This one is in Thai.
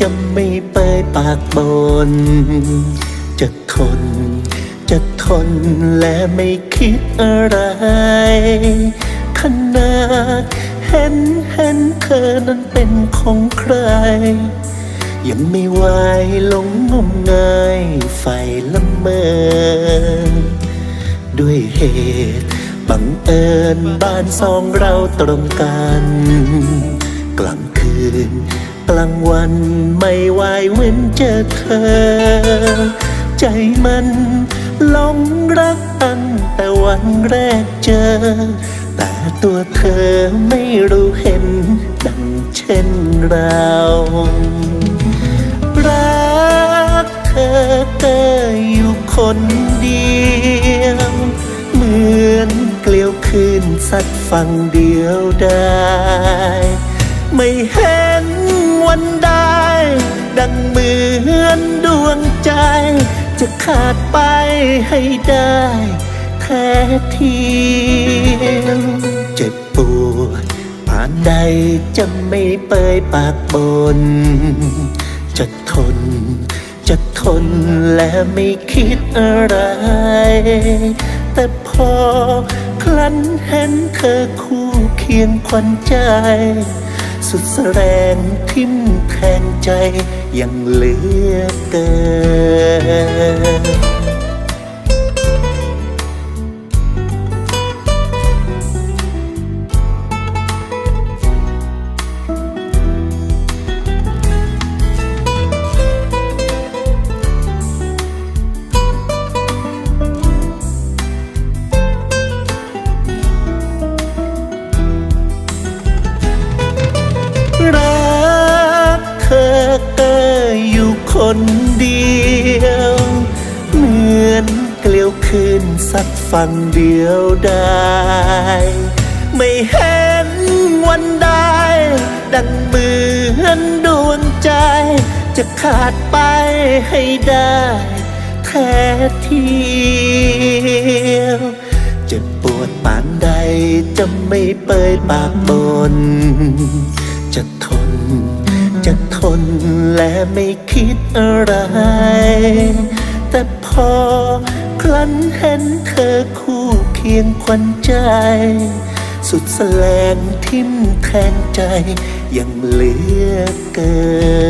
จะไม่เปิดปากบน จะทน จะทนและไม่คิดอะไร ขนาดเห็นเห็นเธอนั้นเป็นของใคร ยังไม่ไหวหลงงมงายไฟละเมอ ด้วยเหตุบังเอิญบ้านสองเราตรงกัน ลางวันไม่ไหวเว้นเจอเธอ ใจมันหลงรักตั้งแต่วันแรกเจอ แต่ตัวเธอไม่รู้เห็นดังเช่นเรารักเธอเก็อยู่คนเดียว เหมือนเกลียวคืนสัดฝั่งเดียวได้ ไม่เห็น นได้ ดังเหมือนดวงใจ จะขาดไปให้ได้แท้ทีเจ็บปวดผ่านใดจะไม่เปยปากบน จะทน จะทนและไม่คิดอะไร แต่พอคลั้นเห็นเธอคู่เคียงควันใจ สุดแสรงทิ่มแทงใจยังเหลือเกิน คนเดียว เหมือนเกลียวคืนสักฝั่งเดียวได้ ไม่เห็นวันได้ ดังเหมือนดวงใจ จะขาดไปให้ได้แท้เทียวเจ็บปวดปานใดจะไม่เปยปากบนจะทน จะทนและไม่คิดอะไร แต่พอครั้นเห็นเธอคู่เคียงควันใจ สุดแสลงทิ่มแทงใจยังเหลือเกิน